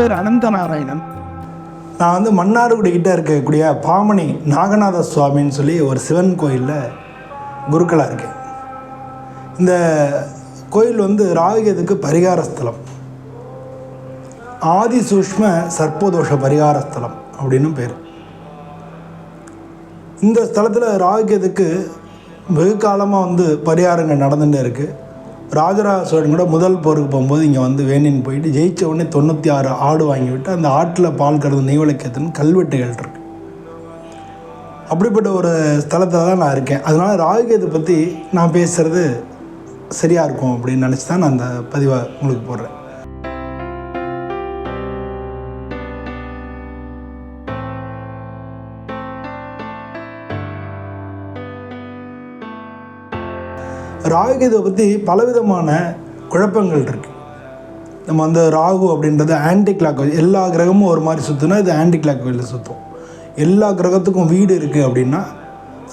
பேர் அனந்த நாராயணன் நான் வந்து மன்னார்குடி கிட்ட இருக்கக்கூடிய பாமணி நாகநாத சுவாமின்னு சொல்லி ஒரு சிவன் கோயிலில் குருக்களாக இருக்கேன். இந்த கோயில் வந்து ராகுகேதுக்கு பரிகார ஸ்தலம். ஆதி சூஷ்ம சர்ப்பதோஷ பரிகார ஸ்தலம் அப்படின்னு பேர். இந்த ஸ்தலத்தில் ராகுகேதுக்கு வெகு காலமாக வந்து பரிகாரங்கள் நடந்துகிட்டே இருக்குது ராஜராஜ சோழன் கூட முதல் போருக்கு போகும்போது இங்கே வந்து வேணின்னு போயிட்டு ஜெயிச்ச உடனே தொண்ணூற்றி ஆறு ஆடு வாங்கி விட்டு அந்த ஆட்டில் பால் கறந்து நெய்வழக்கத்துன்னு கல்வெட்டுகள் இருக்கு. அப்படிப்பட்ட ஒரு ஸ்தலத்தில் தான் நான் இருக்கேன். அதனால் ராகுகேது பற்றி நான் பேசுகிறது சரியாக இருக்கும் அப்படின்னு நினச்சி தான் நான் அந்த பதிவை உங்களுக்கு போடுறேன். ராகுகேதுவை பற்றி பலவிதமான குழப்பங்கள் இருக்குது நம்ம வந்து ராகு அப்படின்றது ஆன்டி கிளாக் எல்லா கிரகமும் ஒரு மாதிரி சுற்றுனா இது ஆன்டி கிளாக் வழியில் சுற்றும் எல்லா கிரகத்துக்கும் வீடு இருக்குது அப்படின்னா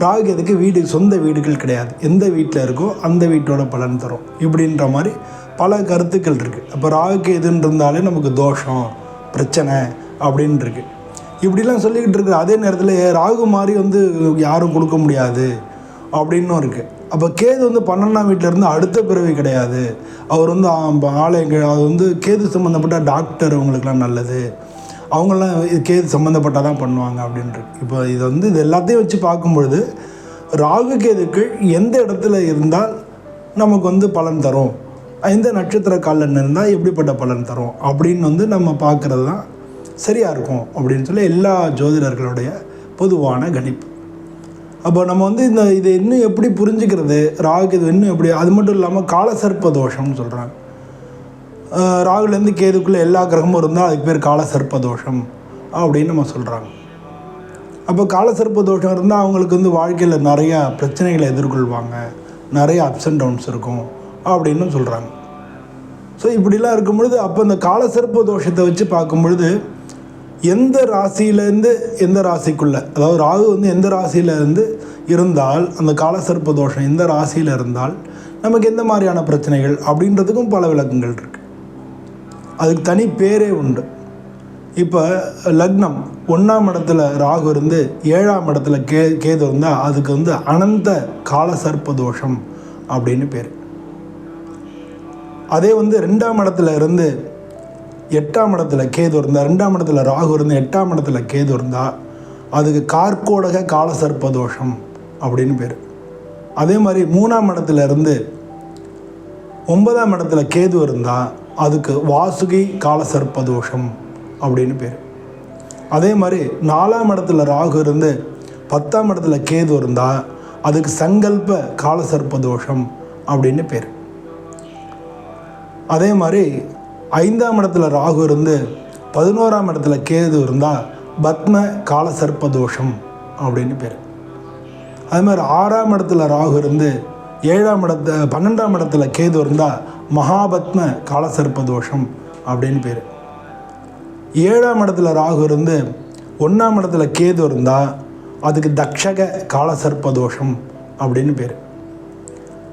ராகுகேதுக்கு வீடு சொந்த வீடுகள் கிடையாது. எந்த வீட்டில் இருக்கோ அந்த வீட்டோட பலன் தரும். இப்படின்ற மாதிரி பல கருத்துக்கள் இருக்குது அப்போ ராகுகேதுன்னு இருந்தாலே நமக்கு தோஷம் பிரச்சனை அப்படின்னு இருக்கு. இப்படிலாம் சொல்லிக்கிட்டு இருக்கிற அதே நேரத்தில் ராகு மாதிரி வந்து யாரும் கொடுக்க முடியாது அப்படின்னும் இருக்குது அப்போ கேது வந்து பன்னெண்டாம் வீட்டில் இருந்து அடுத்த பிறவி கிடையாது. அவர் வந்து ஆ- ஆலயங்கள் அது வந்து கேது சம்மந்தப்பட்ட டாக்டர் அவங்களுக்குலாம் நல்லது. அவங்களாம் கேது சம்மந்தப்பட்டால் தான் பண்ணுவாங்க அப்படின்ட்டு. இப்போ இது வந்து இது எல்லாத்தையும் வச்சு பார்க்கும்பொழுது ராகு கேதுக்கள் எந்த இடத்துல இருந்தால் நமக்கு வந்து பலன் தரும். எந்த நட்சத்திர காலன் இருந்தால் எப்படிப்பட்ட பலன் தரும்? அப்படின்னு வந்து நம்ம பார்க்குறது தான் சரியாக இருக்கும் அப்படின்னு சொல்லி எல்லா ஜோதிடர்களுடைய பொதுவான கணிப்பு. அப்போ நம்ம வந்து இந்த இதை இன்னும் எப்படி புரிஞ்சுக்கிறது? ராகுக்கு இது இன்னும் எப்படி? அது மட்டும் இல்லாமல் காலசர்ப்ப தோஷம்னு சொல்கிறாங்க ராகுலேருந்து கேதுக்குள்ளே எல்லா கிரகமும் இருந்தால் அதுக்கு பேர் காலசர்ப்ப தோஷம் அப்படின்னு நம்ம சொல்கிறாங்க அப்போ காலசர்ப்ப தோஷம் இருந்தால் அவங்களுக்கு வந்து வாழ்க்கையில் நிறையா பிரச்சனைகளை எதிர்கொள்வாங்க. நிறைய அப்ஸ் அண்ட் டவுன்ஸ் இருக்கும் அப்படின்னு சொல்கிறாங்க ஸோ இப்படிலாம் இருக்கும் பொழுது அப்போ இந்த காலசர்ப்ப தோஷத்தை வச்சு பார்க்கும் பொழுது எந்த ராசியிலேருந்து எந்த ராசிக்குள்ளே அதாவது ராகு வந்து எந்த ராசியிலேருந்து இருந்தால் அந்த காலசர்ப்ப தோஷம் எந்த ராசியில் இருந்தால் நமக்கு எந்த மாதிரியான பிரச்சனைகள் அப்படின்றதுக்கும் பல விளக்கங்கள் இருக்குது அதுக்கு தனி பேரே உண்டு. இப்போ லக்னம் ஒன்றாம் இடத்துல ராகு இருந்து ஏழாம் இடத்துல கே கேது இருந்தால் அதுக்கு வந்து அனந்த காலசர்ப்ப தோஷம் அப்படின்னு பேர். அதே வந்து ரெண்டாம் இடத்துல இருந்து எட்டாம் இடத்துல கேது இருந்தால் ரெண்டாம் இடத்துல ராகு இருந்து எட்டாம் இடத்துல கேது இருந்தால் அதுக்கு கார்கோடக காலசர்ப்ப தோஷம் அப்படின்னு பேர். அதே மாதிரி மூணாம் இடத்துல இருந்து ஒன்பதாம் இடத்துல கேது இருந்தால் அதுக்கு வாசுகி காலசர்ப்ப தோஷம் அப்படின்னு பேர். அதே மாதிரி நாலாம் இடத்துல ராகு இருந்து பத்தாம் இடத்துல கேது இருந்தால் அதுக்கு சங்கல்ப காலசர்ப்ப தோஷம் அப்படின்னு பேர். அதே மாதிரி ஐந்தாம் இடத்துல ராகு இருந்து பதினோராம் இடத்துல கேது இருந்தால் பத்ம காலசர்ப்ப தோஷம் அப்படின்னு பேர். அதே மாதிரி ஆறாம் இடத்துல ராகு இருந்து ஏழாம் இடத்து பன்னெண்டாம் இடத்துல கேது இருந்தால் மகாபத்ம காலசர்ப்ப தோஷம் அப்படின்னு பேர். ஏழாம் இடத்துல ராகு இருந்து ஒன்றாம் இடத்துல கேது இருந்தால் அதுக்கு தக்ஷக காலசர்ப்ப தோஷம் அப்படின்னு பேர்.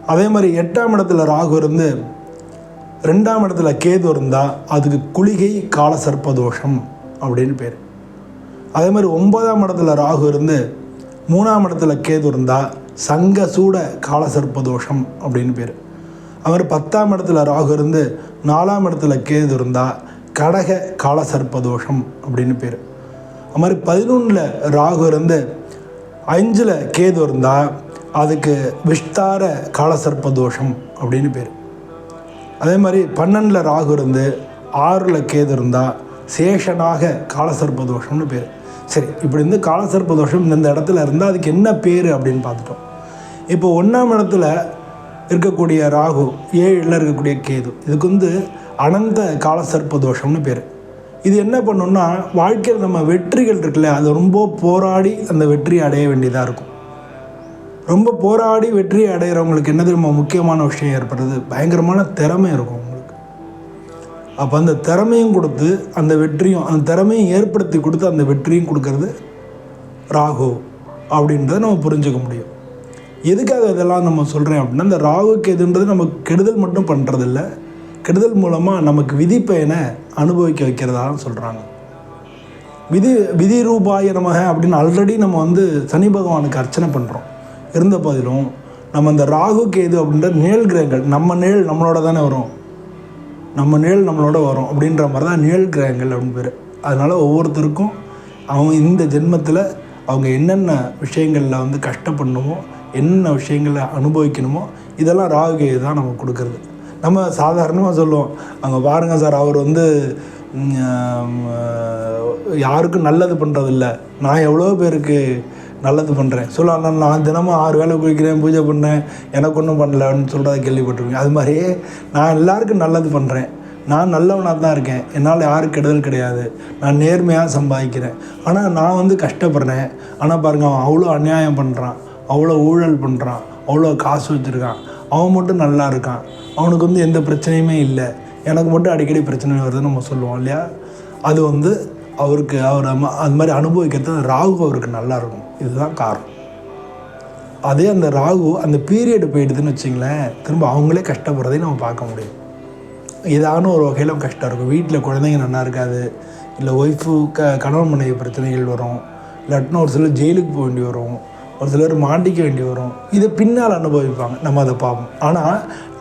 அதே மாதிரி எட்டாம் இடத்துல ராகு இருந்து ரெண்டாம் இடத்துல கேது இருந்தால் அதுக்கு குளிகை காலசர்ப்ப தோஷம் அப்படின்னு பேர். அதே மாதிரி ஒன்பதாம் இடத்துல ராகு இருந்து மூணாம் இடத்துல கேது இருந்தால் சங்க சூட காலசர்ப்ப தோஷம் அப்படின்னு பேர். அவர் பத்தாம் இடத்துல ராகு இருந்து நாலாம் இடத்துல கேது இருந்தால் கடக காலசர்ப்ப தோஷம் அப்படின்னு பேர். அது மாதிரி பதினொன்றில் ராகு இருந்து அஞ்சில் கேது இருந்தால் அதுக்கு விஸ்தார காலசர்ப்ப தோஷம் அப்படின்னு பேர். அதே மாதிரி பன்னெண்டில் ராகு இருந்து ஆறில் கேது இருந்தால் சேஷனாக காலசர்ப்ப தோஷம்னு பேர். சரி இப்படி இருந்து காலசர்ப்ப தோஷம் இந்த இடத்துல இருந்தால் அதுக்கு என்ன பேர் அப்படின்னு பார்த்துட்டோம். இப்போ ஒன்றாம் இடத்துல இருக்கக்கூடிய ராகு ஏழில் இருக்கக்கூடிய கேது இதுக்கு வந்து அனந்த காலசர்ப்ப தோஷம்னு பேர். இது என்ன பண்ணுன்னா வாழ்க்கையில் நம்ம வெற்றிகள் இருக்குல்ல அது ரொம்ப போராடி அந்த வெற்றியை அடைய வேண்டியதாக இருக்கும். ரொம்ப போராடி வெற்றி அடைகிறவங்களுக்கு என்ன தெரியுமா முக்கியமான விஷயம் ஏற்படுறது பயங்கரமான திறமை இருக்கும் உங்களுக்கு. அப்போ அந்த திறமையும் கொடுத்து அந்த வெற்றியும் அந்த திறமையும் ஏற்படுத்தி கொடுத்து அந்த வெற்றியும் கொடுக்கறது ராகு அப்படின்றத நம்ம புரிஞ்சுக்க முடியும். எதுக்காக இதெல்லாம் நம்ம சொல்கிறேன் அப்படின்னா இந்த ராகு கேதுன்றது நம்ம கெடுதல் மட்டும் பண்ணுறதில்ல கெடுதல் மூலமாக நமக்கு விதிப்பயனை அனுபவிக்க வைக்கிறதா சொல்கிறாங்க விதி விதி ரூபாய நமக அப்படின்னு ஆல்ரெடி நம்ம வந்து சனி பகவானுக்கு அர்ச்சனை பண்ணுறோம் இருந்த போதிலும் நம்ம இந்த ராகு கேது அப்படின்ற நிழல் கிரகங்கள் நம்ம நிழல் நம்மளோட தானே வரும். நம்ம நிழல் நம்மளோட வரும் அப்படின்ற மாதிரி தான் நிழல் கிரகங்கள் அப்படின்னு பேர். அதனால் ஒவ்வொருத்தருக்கும் அவங்க இந்த ஜென்மத்தில் அவங்க என்னென்ன விஷயங்களில் வந்து கஷ்டப்படணுமோ என்னென்ன விஷயங்களை அனுபவிக்கணுமோ இதெல்லாம் ராகு கேது தான் நம்ம கொடுக்குறது. நம்ம சாதாரணமாக சொல்லுவோம். அங்கே பாருங்கள் சார் அவர் வந்து யாருக்கும் நல்லது பண்ணுறதில்ல நான் எவ்வளோ பேருக்கு நல்லது பண்ணுறேன் சொல்லலாம் நான் தினமும் ஆறு வேலை குளிக்கிறேன் பூஜை பண்ணேன். எனக்கு ஒன்றும் பண்ணலன்னு சொல்கிறத கேள்விப்பட்டிருக்கேன் அது மாதிரியே நான் எல்லாருக்கும் நல்லது பண்ணுறேன் நான் நல்லவனாக தான் இருக்கேன். என்னால் யாரும் கெடுதல் கிடையாது. நான் நேர்மையாக சம்பாதிக்கிறேன். ஆனால் நான் வந்து கஷ்டப்படுறேன். ஆனால் பாருங்கள் அவன் அவ்வளோ அநியாயம் பண்ணுறான் அவ்வளோ ஊழல் பண்ணுறான் அவ்வளோ காசு வச்சுருக்கான். அவன் மட்டும் நல்லா இருக்கான். அவனுக்கு வந்து எந்த பிரச்சனையுமே இல்லை. எனக்கு மட்டும் அடிக்கடி பிரச்சனை வருதுன்னு நம்ம சொல்லுவோம் இல்லையா? அது வந்து அவருக்கு அவர் அம்மா அது மாதிரி அனுபவிக்கிறது அந்த ராகு அவருக்கு நல்லா இருக்கும். இதுதான் காரணம். அதே அந்த ராகு அந்த பீரியட் போயிடுதுன்னு வச்சிங்களேன் திரும்ப அவங்களே கஷ்டப்படுறதையும் நம்ம பார்க்க முடியும். ஏதான ஒரு வகையில் கஷ்டம் இருக்கும். வீட்டில் குழந்தைங்க நல்லா இருக்காது இல்லை ஒய்ஃபு க கணவன் மனைவி பிரச்சனைகள் வரும் இல்லாட்டினா ஒரு சிலர் ஜெயிலுக்கு போக வேண்டி வரும் ஒரு சிலர் மாட்டிக்க வேண்டி வரும். இதை பின்னால் அனுபவிப்பாங்க. நம்ம அதை பார்ப்போம். ஆனால்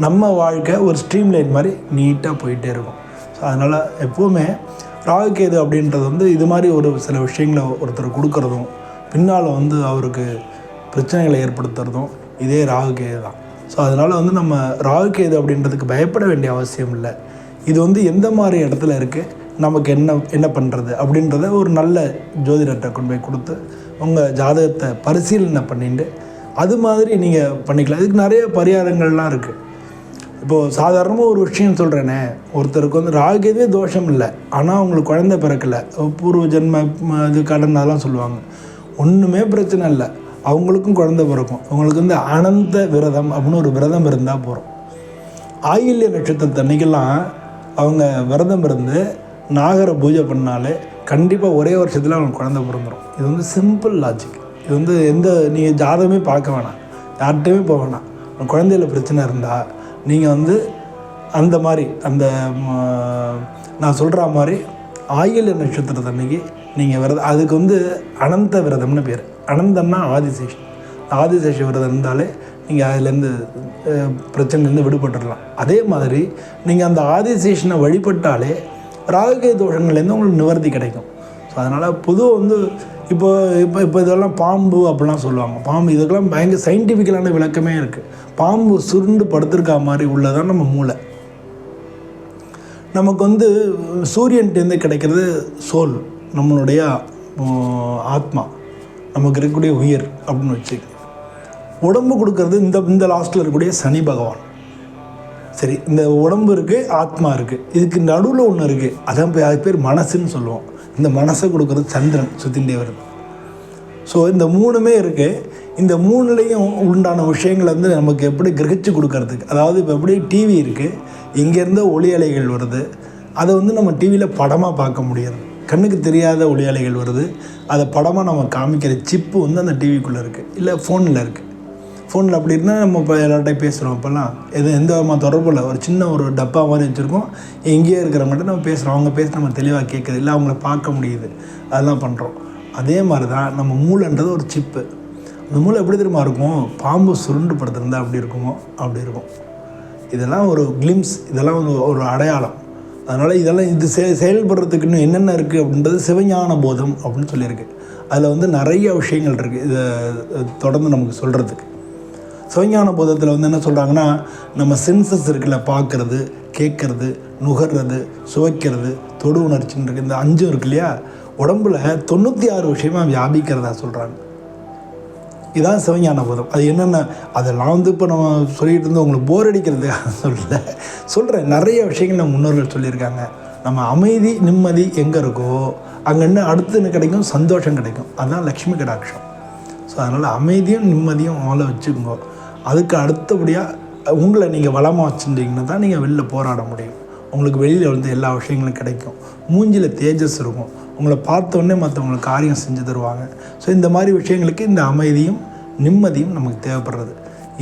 நம்ம வாழ்க்கை ஒரு ஸ்ட்ரீம் லைன் மாதிரி நீட்டாக போயிட்டே இருக்கும். ஸோ அதனால் எப்போவுமே ராகுகேது அப்படின்றது வந்து இது மாதிரி ஒரு சில விஷயங்களை ஒருத்தர் கொடுக்குறதும் பின்னால் வந்து அவருக்கு பிரச்சனைகளை ஏற்படுத்துறதும் இதே ராகுகேது தான். ஸோ அதனால் வந்து நம்ம ராகுகேது அப்படின்றதுக்கு பயப்பட வேண்டிய அவசியம் இல்லை. இது வந்து எந்த மாதிரி இடத்துல இருக்குது நமக்கு என்ன என்ன பண்ணுறது அப்படின்றத ஒரு நல்ல ஜோதிடர்கிட்ட கொண்டு போய் கொடுத்து உங்கள் ஜாதகத்தை பரிசீலனை பண்ணிட்டு அது மாதிரி நீங்கள் பண்ணிக்கலாம். இதுக்கு நிறைய பரிகாரங்கள்லாம் இருக்குது இப்போது சாதாரணமாக ஒரு விஷயம் சொல்கிறேனே ஒருத்தருக்கு வந்து ராகுகேதே தோஷம் இல்லை. ஆனால் அவங்களுக்கு குழந்தை பிறக்கலை. பூர்வ ஜென்ம ம, இது கடன் அதெல்லாம் சொல்லுவாங்க. ஒன்றுமே பிரச்சனை இல்லை. அவங்களுக்கும் குழந்தை பிறக்கும். அவங்களுக்கு வந்து அனந்த விரதம் அப்படின்னு ஒரு விரதம் இருந்தால் போகிறோம் ஆயில்ய நட்சத்திரத்தன்னைக்கெல்லாம் அவங்க விரதம் இருந்து நாகரை பூஜை பண்ணாலே கண்டிப்பாக ஒரே வருஷத்தில் அவங்க குழந்தை பிறந்துடும் இது வந்து சிம்பிள் லாஜிக் இது வந்து எந்த நீங்கள் ஜாதகமே பார்க்க வேணாம். யார்கிட்டையுமே போக வேணாம். குழந்தையில பிரச்சனை இருந்தால் நீங்கள் வந்து அந்த மாதிரி அந்த நான் சொல்கிற மாதிரி ஆயில்ய நட்சத்திரத்தை அன்னைக்கு நீங்கள் விரதம் அதுக்கு வந்து அனந்த விரதம்னு பேர். அனந்தம்னா ஆதிசேஷன். ஆதிசேஷ விரதம் இருந்தாலே நீங்கள் அதுலேருந்து பிரச்சனைலேருந்து விடுபட்டுடலாம். அதே மாதிரி நீங்கள் அந்த ஆதிசேஷனை வழிபட்டாலே ராகுகே தோஷங்கள்லேருந்து உங்களுக்கு நிவர்த்தி கிடைக்கும். ஸோ அதனால் பொதுவாக வந்து இப்போ இப்போ இப்போ இதெல்லாம் பாம்பு அப்படிலாம் சொல்லுவாங்க. பாம்பு இதுக்கெல்லாம் பயங்கர சயின்டிஃபிக்கலான விளக்கமே இருக்குது பாம்பு சுருண்டு படுத்திருக்கா மாதிரி உள்ளதான் நம்ம மூளை. நமக்கு வந்து சூரியன்ட்டேருந்து கிடைக்கிறது சோல் நம்மளுடைய ஆத்மா. நமக்கு இருக்கக்கூடிய உயிர் அப்படின்னு வச்சு உடம்பு கொடுக்கறது இந்த இந்த லாஸ்ட்டில் இருக்கக்கூடிய சனி பகவான். சரி இந்த உடம்பு இருக்குது ஆத்மா இருக்குது இதுக்கு நடுவில் ஒன்று இருக்குது அதான் அது பேர் மனசுன்னு சொல்லுவோம். இந்த மனசை கொடுக்குறது சந்திரன் சுத்தின்டே வருது ஸோ இந்த மூணுமே இருக்குது இந்த மூணுலேயும் உண்டான விஷயங்களை வந்து நமக்கு எப்படி கிரகிச்சு கொடுக்கறதுக்கு அதாவது இப்போ எப்படி டிவி இருக்குது இங்கேருந்து ஒளி அலைகள் வருது அதை வந்து நம்ம டிவியில் படமாக பார்க்க முடியாது. கண்ணுக்கு தெரியாத ஒளி அலைகள் வருது அதை படமாக நம்ம காமிக்கிற சிப்பு வந்து அந்த டிவிக்குள்ளே இருக்குது இல்லை ஃபோனில் இருக்குது ஃபோனில் அப்படி இருந்தால் நம்ம இப்போ எல்லார்ட்டையும் பேசுகிறோம் அப்போல்லாம் எது எந்த விதமாக தொடர்பு இல்லை. ஒரு சின்ன ஒரு டப்பா மாதிரி வச்சுருக்கோம். எங்கேயே இருக்கிறவங்கள்ட்ட நம்ம பேசுகிறோம் அவங்க பேச நம்ம தெளிவாக கேட்குது இல்லை. அவங்கள பார்க்க முடியுது. அதெல்லாம் பண்ணுறோம் அதே மாதிரி தான் நம்ம மூளைன்றது ஒரு சிப்பு. அந்த மூளை எப்படி தெரியுமா இருக்கும்? பாம்பு சுருண்டு படுத்திருந்தா அப்படி இருக்குமோ? அப்படி இருக்கும். இதெல்லாம் ஒரு கிளிம்ஸ் இதெல்லாம் ஒரு ஒரு அடையாளம். அதனால் இதெல்லாம் இது செ செயல்படுறதுக்கு இன்னும் என்னென்ன இருக்குது அப்படின்றது சிவஞான போதம் அப்படின்னு சொல்லியிருக்கு. அதில் வந்து நிறைய விஷயங்கள் இருக்குது இதை தொடர்ந்து நமக்கு சொல்கிறதுக்கு சிவஞான போதத்தில் வந்து என்ன சொல்கிறாங்கன்னா நம்ம சென்சஸ் இருக்குல்ல பார்க்குறது கேட்குறது நுகர்றது சுவைக்கிறது தொடு உணர்ச்சின்னு இருக்குது இந்த அஞ்சும் இருக்கு இல்லையா? உடம்புல தொண்ணூற்றி ஆறு விஷயமாக வியாபிக்கிறதா சொல்கிறாங்க இதுதான் சிவஞான போதம். அது என்னென்ன அதெல்லாம் வந்து இப்போ நம்ம சொல்லிகிட்டு இருந்து உங்களுக்கு போர் அடிக்கிறதுக்காக சொல்லல. சொல்கிறேன் நிறைய விஷயங்கள் நம்ம முன்னோர்கள் சொல்லியிருக்காங்க. நம்ம அமைதி நிம்மதி எங்கே இருக்கோ அங்கே என்ன அடுத்து என்ன கிடைக்கும்? சந்தோஷம் கிடைக்கும். அதுதான் லக்ஷ்மி கடாட்சம். ஸோ அதனால் அமைதியும் நிம்மதியும் முதல்ல வச்சுக்கோங்க. அதுக்கு அடுத்தபடியாக உங்களை நீங்கள் வளமாக வச்சுருந்தீங்கன்னா தான் நீங்கள் வெளில போராட முடியும். உங்களுக்கு வெளியில் வந்து எல்லா விஷயங்களும் கிடைக்கும். மூஞ்சியில் தேஜஸ் இருக்கும். உங்களை பார்த்தோன்னே மற்றவங்களுக்கு காரியம் செஞ்சு தருவாங்க. ஸோ இந்த மாதிரி விஷயங்களுக்கு இந்த அமைதியும் நிம்மதியும் நமக்கு தேவைப்படுறது.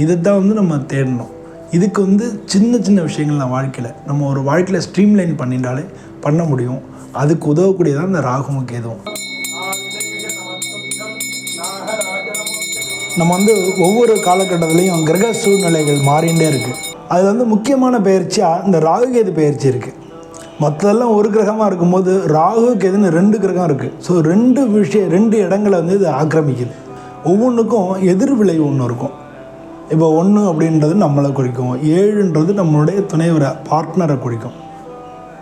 இதை தான் வந்து நம்ம தேடணும். இதுக்கு வந்து சின்ன சின்ன விஷயங்கள் நான் வாழ்க்கையில் நம்ம ஒரு வாழ்க்கையில் ஸ்ட்ரீம்லைன் பண்ணிட்டாலே பண்ண முடியும். அதுக்கு உதவக்கூடியதான் இந்த ராகுமுக்கு எதுவும் நம்ம வந்து ஒவ்வொரு காலகட்டத்திலையும் கிரக சூழ்நிலைகள் மாறிண்டே இருக்குது அதில் வந்து முக்கியமான பயிற்சியாக இந்த ராகு கேது பயிற்சி இருக்குது மற்றதெல்லாம் ஒரு கிரகமாக இருக்கும்போது ராகு கேதுன்னு ரெண்டு கிரகம் இருக்குது ஸோ ரெண்டு விஷயம் ரெண்டு இடங்களை வந்து இது ஆக்கிரமிக்குது. ஒவ்வொன்றுக்கும் எதிர் விளைவு ஒன்று இருக்கும். இப்போ ஒன்று அப்படின்றது நம்மளை குறிக்கும். ஏழுன்றது நம்மளுடைய துணைவரை பார்ட்னரை குறிக்கும்.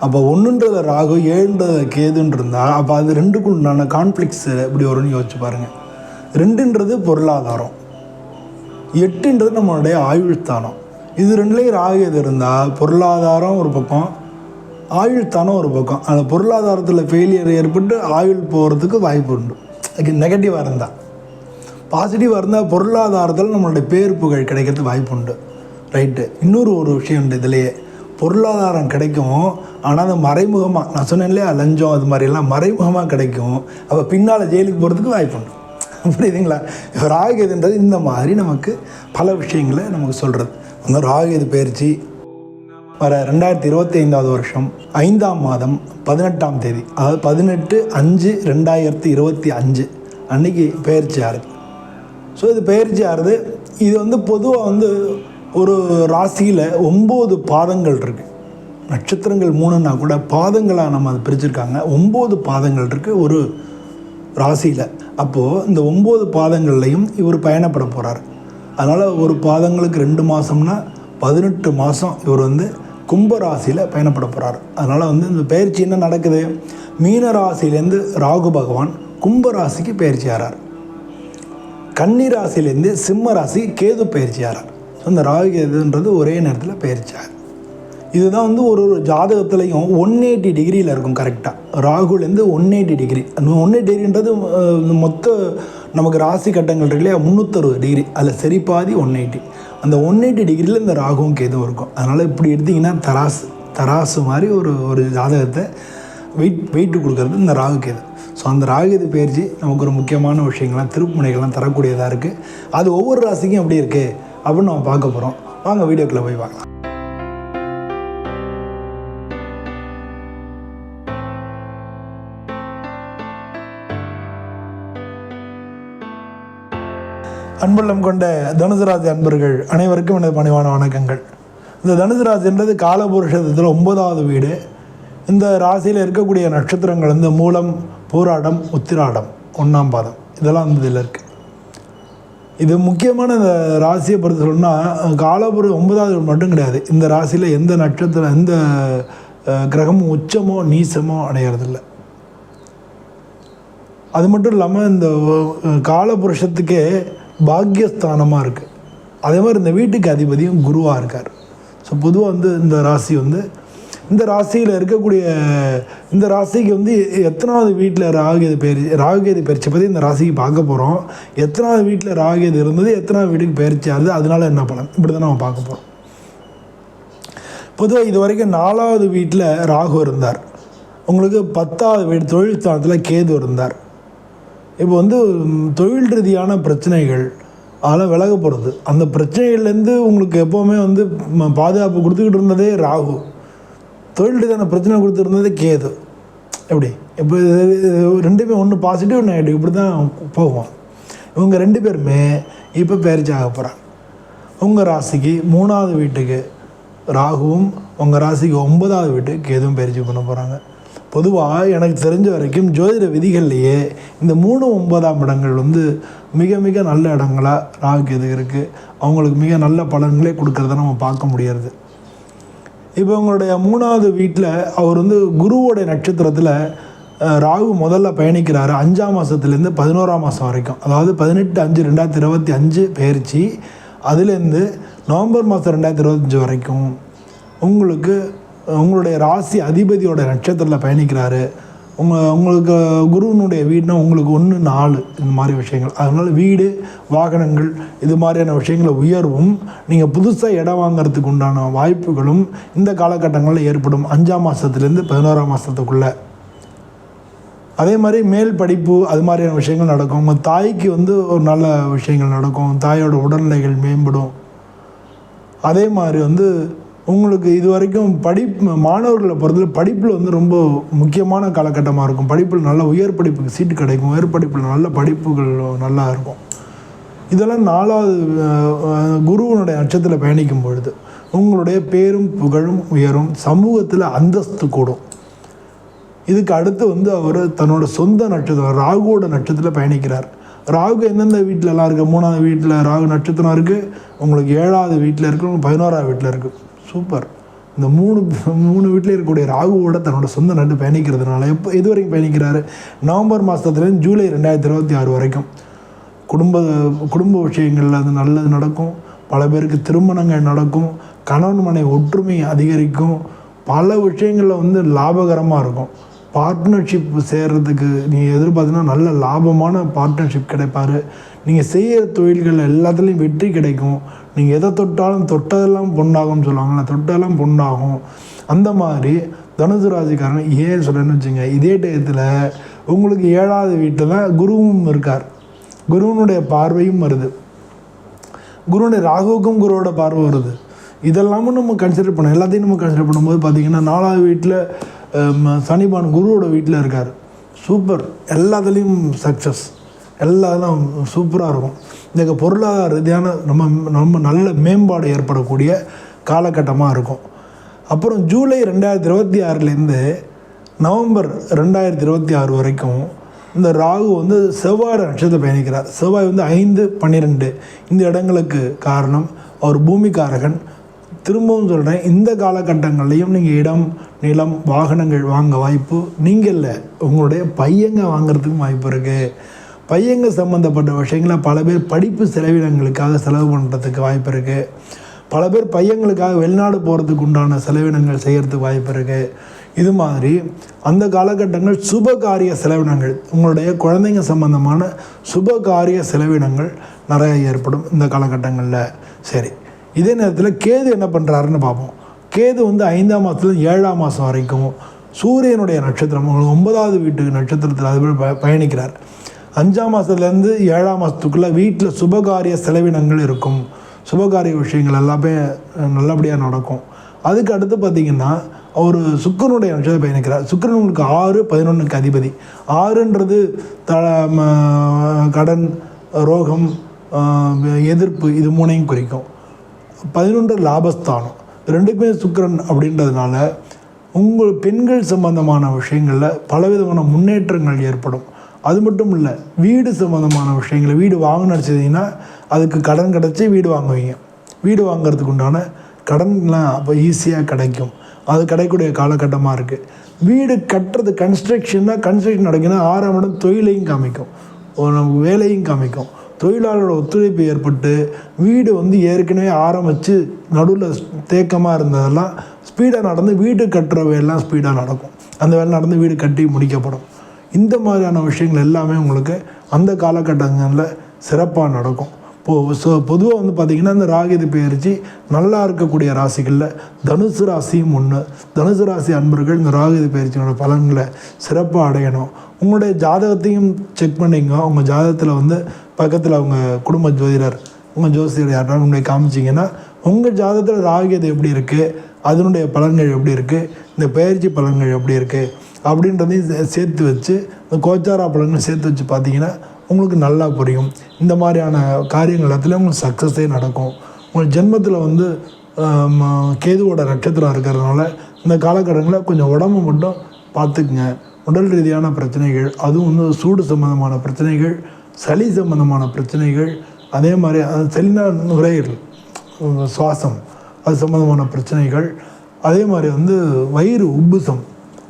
அப்போ ஒன்றுன்றத ராகு ஏழுன்றத கேதுன்னு இருந்தால் அப்போ அது ரெண்டுக்கும் உண்டான கான்ஃப்ளிக்ஸ் எப்படி வரும்னு யோசிச்சு பாருங்கள் ரெண்டுன்றது பொருளாதாரம். எட்டுன்றது நம்மளுடைய ஆயுள்தானம். இது ரெண்டுலேயும் ராகு எது இருந்தால் பொருளாதாரம் ஒரு பக்கம் ஆயுள்தானம் ஒரு பக்கம். அந்த பொருளாதாரத்தில் ஃபெயிலியர் ஏற்பட்டு ஆயுள் போகிறதுக்கு வாய்ப்பு உண்டு. அதுக்கு நெகட்டிவாக இருந்தால் பாசிட்டிவாக இருந்தால் பொருளாதாரத்தில் நம்மளுடைய பேர் புகழ் கிடைக்கிறதுக்கு வாய்ப்பு உண்டு. ரைட்டு இன்னொரு ஒரு விஷயம் உண்டு இதுலேயே. பொருளாதாரம் கிடைக்கும் ஆனால் அது மறைமுகமாக நான் சொன்னேன் இல்லையா லஞ்சம் அது மாதிரிலாம் மறைமுகமாக கிடைக்கும். அப்போ பின்னால் ஜெயிலுக்கு போகிறதுக்கு வாய்ப்பு உண்டு. புரியுதுங்களா? இப்போ ராகுகேதுன்றது இந்த மாதிரி நமக்கு பல விஷயங்களை நமக்கு சொல்கிறது அந்த ராகுகேது பயிற்சி வர ரெண்டாயிரத்தி இருபத்தி ஐந்தாவது வருஷம் ஐந்தாம் மாதம் பதினெட்டாம் தேதி அதாவது பதினெட்டு அஞ்சு ரெண்டாயிரத்தி இருபத்தி அஞ்சு அன்னைக்கு பயிற்சி ஆறுது. ஸோ இது பயிற்சி ஆறுது. இது வந்து பொதுவாக வந்து ஒரு ராசியில் ஒம்பது பாதங்கள் இருக்குது நட்சத்திரங்கள் மூணுன்னா கூட பாதங்களாக நம்ம அதை பிரிச்சுருக்காங்க. ஒம்பது பாதங்கள் இருக்குது ஒரு ராசியில் அப்போது இந்த ஒம்பது பாதங்கள்லையும் இவர் பயணப்பட போகிறார் அதனால் ஒரு பாதங்களுக்கு ரெண்டு மாதம்னா பதினெட்டு மாதம் இவர் வந்து கும்ப ராசியில் பயணப்பட போகிறார் அதனால் வந்து இந்த பயிற்சி என்ன நடக்குது? மீன ராசியிலேருந்து ராகு பகவான் கும்ப ராசிக்கு பயிற்சி ஆறார். கன்னி ராசியிலேருந்து சிம்ம ராசி கேது பயிற்சி ஆறார். அந்த ராகு கேதுன்றது ஒரே நேரத்தில் பயிற்சி ஆகுது. இதுதான் வந்து ஒரு ஒரு ஜாதகத்துலேயும் ஒன் எயிட்டி டிகிரியில் இருக்கும் கரெக்டாக ராகுலேருந்து one eighty degree one eighty டிகிரின்றது மொத்த நமக்கு ராசி கட்டங்கள் இருக்கு இல்லையா? முந்நூற்றறுபது டிகிரி அதில் சரி பாதி ஒன் எயிட்டி அந்த ஒன் எயிட்டி டிகிரியில் இந்த ராகுவும் கேதும் இருக்கும். அதனால் இப்படி எடுத்திங்கன்னா தராசு தராசு மாதிரி ஒரு ஒரு ஜாதகத்தை வெயிட் வெயிட்டு கொடுக்கறது இந்த ராகு கேது. ஸோ அந்த ராகுது பயிற்சி நமக்கு ஒரு முக்கியமான விஷயங்கள்லாம் திருப்புமுனைகள்லாம் தரக்கூடியதாக இருக்குது அது ஒவ்வொரு ராசிக்கும் எப்படி இருக்குது அப்படின்னு நம்ம பார்க்க போகிறோம் வாங்க வீடியோக்குள்ளே போய் பார்க்கலாம். அன்புள்ளம் கொண்ட தனுசுராசி அன்பர்கள் அனைவருக்கும் எனது பணிவான வணக்கங்கள். இந்த தனுசுராசி என்றது காலபுருஷத்தில் ஒன்பதாவது வீடு. இந்த ராசியில் இருக்கக்கூடிய நட்சத்திரங்கள் வந்து மூலம் போராடம் உத்திராடம் ஒன்றாம் பாதம். இதெல்லாம் வந்து இதில் இருக்குது இது முக்கியமான இந்த ராசியை பொறுத்து சொன்னால் காலபுரம் ஒன்பதாவது வீடு மட்டும் கிடையாது. இந்த ராசியில் எந்த நட்சத்திரம் எந்த கிரகமும் உச்சமோ நீசமோ அடையிறதில்லை. அது மட்டும் இல்லாமல் இந்த காலபுருஷத்துக்கே பாக்கியஸ்தானமாக இருக்குது அதே மாதிரி இந்த வீட்டுக்கு அதிபதியும் குருவாக இருக்கார். ஸோ பொதுவாக வந்து இந்த ராசி வந்து இந்த ராசியில் இருக்கக்கூடிய இந்த ராசிக்கு வந்து எத்தனாவது வீட்டில் ராகுகேது பயிற்சி ராகுகேது பயிற்சி பற்றி இந்த ராசிக்கு பார்க்க போகிறோம் எத்தனாவது வீட்டில் ராகுகேது இருந்தது எத்தனாவது வீட்டுக்கு பயிற்சி ஆகுது அதனால என்ன பலன்? இப்படி தான் நம்ம பார்க்க போகிறோம் பொதுவாக இது வரைக்கும் நாலாவது வீட்டில் ராகு இருந்தார். உங்களுக்கு பத்தாவது வீடு தொழில் ஸ்தானத்தில் கேது இருந்தார். இப்போ வந்து தொழில் ரீதியான பிரச்சனைகள் அதெல்லாம் விலக போகிறது அந்த பிரச்சனைகள்லேருந்து உங்களுக்கு எப்போவுமே வந்து பாதுகாப்பு கொடுத்துக்கிட்டு இருந்ததே ராகு. தொழில் ரீதியான பிரச்சனை கொடுத்துருந்ததே கேது. எப்படி? இப்போ ரெண்டுமே ஒன்று பாசிட்டிவ் ஒன்று நெகட்டிவ் இப்படி தான் போகும். இவங்க ரெண்டு பேருமே இப்போ பயிற்சி ஆக போகிறாங்க உங்கள் ராசிக்கு மூணாவது வீட்டுக்கு ராகுவும் உங்கள் ராசிக்கு ஒன்பதாவது வீட்டுக்கு கேதுவும் பயிற்சி பண்ண போகிறாங்க பொதுவாக எனக்கு தெரிஞ்ச வரைக்கும் ஜோதிட விதிகள்லையே இந்த மூணு ஒன்பதாம் இடங்கள் வந்து மிக மிக நல்ல இடங்களாக ராகு எது இருக்குது அவங்களுக்கு மிக நல்ல பலன்களே கொடுக்கறத நம்ம பார்க்க முடியறது. இப்போ உங்களுடைய மூணாவது வீட்டில் அவர் வந்து குருவோடைய நட்சத்திரத்தில் ராகு முதல்ல பயணிக்கிறாரு. அஞ்சாம் மாதத்துலேருந்து பதினோராம் மாதம் வரைக்கும். அதாவது பதினெட்டு அஞ்சு ரெண்டாயிரத்தி இருபத்தி அஞ்சு பயிற்சி. அதுலேருந்து நவம்பர் மாதம் ரெண்டாயிரத்தி இருபத்தஞ்சி வரைக்கும் உங்களுக்கு உங்களுடைய ராசி அதிபதியோட நட்சத்திரத்தில் பயணிக்கிறாரு. உங்கள் உங்களுக்கு குருவினுடைய வீடுனா உங்களுக்கு ஒன்று நாலு இந்த மாதிரி விஷயங்கள். அதனால் வீடு வாகனங்கள் இது மாதிரியான விஷயங்களை உயர்வும். நீங்கள் புதுசாக இடம் வாங்குறதுக்கு உண்டான வாய்ப்புகளும் இந்த காலகட்டங்களில் ஏற்படும். அஞ்சாம் மாதத்துலேருந்து பதினோராம் மாதத்துக்குள்ளே அதே மாதிரி மேல் படிப்பு அது மாதிரியான விஷயங்கள் நடக்கும். உங்கள் தாய்க்கு வந்து ஒரு நல்ல விஷயங்கள் நடக்கும். தாயோட உடல்நிலைகள் மேம்படும். அதே மாதிரி வந்து உங்களுக்கு இது வரைக்கும் படிப்பு மாணவர்களை பொறுத்தவரை படிப்பில் வந்து ரொம்ப முக்கியமான காலகட்டமாக இருக்கும். படிப்பில் நல்ல உயர் படிப்புக்கு சீட்டு கிடைக்கும். உயர் படிப்பில் நல்ல படிப்புகள் நல்லா இருக்கும். இதெல்லாம் நாலாவது குருவனுடைய நட்சத்திரத்தில் பயணிக்கும் பொழுது உங்களுடைய பேரும் புகழும் உயரும் சமூகத்தில் அந்தஸ்து கூடும். இதுக்கு அடுத்து வந்து அவர் தன்னோட சொந்த நட்சத்திரம் ராகுவோட நட்சத்திரத்தில் பயணிக்கிறார். ராகு எந்தெந்த வீட்டிலலாம் இருக்குது மூணாவது வீட்டில் ராகு நட்சத்திரம் இருக்குது உங்களுக்கு ஏழாவது வீட்டில் இருக்குது பதினோராவது வீட்டில் இருக்குது சூப்பர். இந்த மூணு மூணு வீட்டில் இருக்கக்கூடிய ராகுவோட தன்னோட சொந்த நட்டு பயணிக்கிறதுனால எப்போ இது வரைக்கும் பயணிக்கிறாரு? நவம்பர் மாதத்துலேருந்து ஜூலை ரெண்டாயிரத்தி இருபத்தி ஆறு வரைக்கும். குடும்ப குடும்ப விஷயங்களில் அது நல்லது நடக்கும். பல பேருக்கு திருமணங்கள் நடக்கும். கணவன் மனை ஒற்றுமை அதிகரிக்கும். பல விஷயங்களில் வந்து லாபகரமாக இருக்கும். பார்ட்னர்ஷிப் சேர்கிறதுக்கு நீங்கள் எதிர்பார்த்தீங்கன்னா நல்ல லாபமான பார்ட்னர்ஷிப் கிடைப்பாரு. நீங்கள் செய்கிற தொழில்கள் எல்லாத்துலேயும் வெற்றி கிடைக்கும். நீங்கள் எதை தொட்டாலும் தொட்டதெல்லாம் பொண்ணாகும்னு சொல்லுவாங்கள்ல தொட்டதெல்லாம் பொண்ணாகும் அந்த மாதிரி தனுசு ராசிக்காரன் ஏன் சொல்கிறேன்னு வச்சுங்க இதே டயத்தில் உங்களுக்கு ஏழாவது வீட்டில் தான் குருவும் இருக்கார். குருவனுடைய பார்வையும் வருது. குருவனுடைய ராகுவுக்கும் குருவோட பார்வை வருது. இதெல்லாமும் நம்ம கன்சிடர் பண்ணோம் எல்லாத்தையும் நம்ம கன்சிடர் பண்ணும்போது பார்த்திங்கன்னா நாலாவது வீட்டில் சனிபான் குருவோட வீட்டில் இருக்கார். சூப்பர். எல்லாத்துலேயும் சக்ஸஸ் எல்லாம் சூப்பராக இருக்கும். இந்த பொருளாதார ரீதியான நம்ம நம்ம நல்ல மேம்பாடு ஏற்படக்கூடிய காலகட்டமாக இருக்கும். அப்புறம் ஜூலை ரெண்டாயிரத்தி இருபத்தி ஆறுலேருந்து நவம்பர் ரெண்டாயிரத்தி இருபத்தி ஆறு வரைக்கும் இந்த ராகு வந்து செவ்வாய் நட்சத்திரத்தை பயணிக்கிறார். செவ்வாய் வந்து ஐந்து பன்னிரெண்டு இந்த இடங்களுக்கு காரணம். அவர் பூமிக்காரகன். திரும்பவும் சொல்கிறேன் இந்த காலகட்டங்கள்லையும் நீங்கள் இடம் நிலம் வாகனங்கள் வாங்க வாய்ப்பு நீங்கள் இல்லை. உங்களுடைய பையங்க வாங்கிறதுக்கும் வாய்ப்பு இருக்குது பையங்க சம்மந்தப்பட்ட விஷயங்களை பல பேர் படிப்பு செலவினங்களுக்காக செலவு பண்ணுறதுக்கு வாய்ப்பு இருக்குது பல பேர் பையங்களுக்காக வெளிநாடு போகிறதுக்கு உண்டான செலவினங்கள் செய்கிறதுக்கு வாய்ப்பு இருக்குது இது மாதிரி அந்த காலகட்டங்கள் சுப காரிய செலவினங்கள் உங்களுடைய குழந்தைங்க சம்பந்தமான சுப காரிய செலவினங்கள் நிறைய ஏற்படும் இந்த காலகட்டங்களில். சரி இதே நேரத்தில் கேது என்ன பண்ணுறாருன்னு பார்ப்போம். கேது வந்து ஐந்தாம் மாதத்துல ஏழாம் மாதம் வரைக்கும் சூரியனுடைய நட்சத்திரம் ஒன்பதாவது வீட்டு நட்சத்திரத்தில் அது ப பயணிக்கிறார். அஞ்சாம் மாதத்துலேருந்து ஏழாம் மாதத்துக்குள்ளே வீட்டில் சுபகாரிய செலவினங்கள் இருக்கும். சுபகாரிய விஷயங்கள் எல்லாமே நல்லபடியாக நடக்கும். அதுக்கு அடுத்து பார்த்திங்கன்னா அவர் சுக்கரனுடைய நட்சத்திரம் பயணிக்கிறார். சுக்கரன் உங்களுக்கு ஆறு பதினொன்றுக்கு அதிபதி. ஆறுன்றது த கடன் ரோகம் எதிர்ப்பு இது மூணையும் குறிக்கும். பதினொன்று லாபஸ்தானம். ரெண்டுக்குமே சுக்கிரன் அப்படின்றதுனால உங்கள் பெண்கள் சம்பந்தமான விஷயங்களில் பலவிதமான முன்னேற்றங்கள் ஏற்படும். அது மட்டும் இல்லை வீடு சம்மந்தமான விஷயங்களை வீடு வாங்கின நினச்சிங்கன்னா அதுக்கு கடன் கிடச்சி வீடு வாங்குவீங்க. வீடு வாங்குறதுக்கு உண்டான கடன்லாம் அப்போ ஈஸியாக கிடைக்கும். அது கிடைக்கக்கூடிய காலகட்டமாக இருக்குது வீடு கட்டுறது கன்ஸ்ட்ரக்ஷன்னா கன்ஸ்ட்ரக்ஷன் நடக்குன்னா ஆறாம் இடம் தொழிலையும் காமிக்கும். ஒரு நமக்கு வேலையும் காமிக்கும். தொழிலாளரோட ஒத்துழைப்பு ஏற்பட்டு வீடு வந்து ஏற்கனவே ஆரம்பித்து நடுவில் தேக்கமாக இருந்ததெல்லாம் ஸ்பீடாக நடந்து வீடு கட்டுற வேலைலாம் ஸ்பீடாக நடக்கும். அந்த வேலை நடந்து வீடு கட்டி முடிக்கப்படும். இந்த மாதிரியான விஷயங்கள் எல்லாமே உங்களுக்கு அந்த காலகட்டங்களில் சிறப்பாக நடக்கும். இப்போது ஸோ பொதுவாக வந்து பார்த்திங்கன்னா இந்த ராகிது பயிற்சி நல்லா இருக்கக்கூடிய ராசிகளில் தனுசு ராசியும் ஒன்று தனுசு ராசி அன்பர்கள் இந்த ராகிது பயிற்சியோட பலன்களை சிறப்பாக அடையணும். உங்களுடைய ஜாதகத்தையும் செக் பண்ணிங்க உங்கள் ஜாதகத்தில் வந்து பக்கத்தில் அவங்க குடும்ப ஜோதிடர் உங்கள் ஜோசியர் யாராவது உங்களை காமிச்சிங்கன்னா உங்கள் ஜாதகத்தில் ராகியது எப்படி இருக்குது அதனுடைய பலன்கள் எப்படி இருக்குது இந்த பயிற்சி பலன்கள் எப்படி இருக்குது அப்படின்றதையும் சே- சேர்த்து வச்சு இந்த கோச்சாரா பலன்கள் சேர்த்து வச்சு பார்த்தீங்கன்னா உங்களுக்கு நல்லா புரியும். இந்த மாதிரியான காரியங்கள் எல்லாத்துலேயும் உங்களுக்கு சக்ஸஸே நடக்கும். உங்கள் ஜென்மத்தில் வந்து கேதுவோட நட்சத்திரம் இருக்கிறதுனால இந்த காலகட்டங்களில் கொஞ்சம் உடம்பு மட்டும் பார்த்துக்குங்க உடல் ரீதியான பிரச்சனைகள் அதுவும் வந்து சூடு சம்பந்தமான பிரச்சனைகள் சளி சம்பந்தமான பிரச்சனைகள் அதே மாதிரி அது செலினா நுரையீரல் சுவாசம் அது சம்மந்தமான பிரச்சனைகள். அதே மாதிரி வந்து வயிறு உப்புசம்.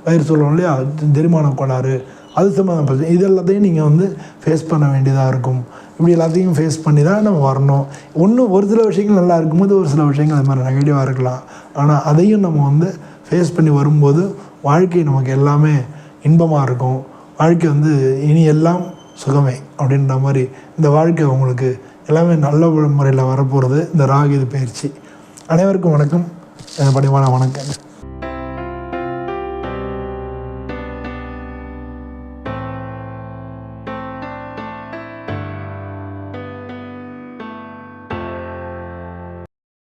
வயிறு சொல்லணும் இல்லையா? தெரிமான கோளாறு. அது சம்மந்தமான பிரச்சனை. இது எல்லாத்தையும் நீங்கள் வந்து ஃபேஸ் பண்ண வேண்டியதாக இருக்கும். இப்படி எல்லாத்தையும் ஃபேஸ் பண்ணி தான் நம்ம வரணும். ஒன்றும் ஒரு சில விஷயங்கள் நல்லா இருக்கும்போது ஒரு சில விஷயங்கள் அது மாதிரி நெகட்டிவாக இருக்கலாம். ஆனால் அதையும் நம்ம வந்து ஃபேஸ் பண்ணி வரும்போது வாழ்க்கை நமக்கு எல்லாமே இன்பமாக இருக்கும். வாழ்க்கை வந்து இனி எல்லாம் சுகமே அப்படின்ற மாதிரி இந்த வாழ்க்கை உங்களுக்கு எல்லாமே நல்ல முறையில் வரப்போகிறது இந்த ராகு இது பயிற்சி. அனைவருக்கும் வணக்கம். அஹ் பணிவான வணக்கம்.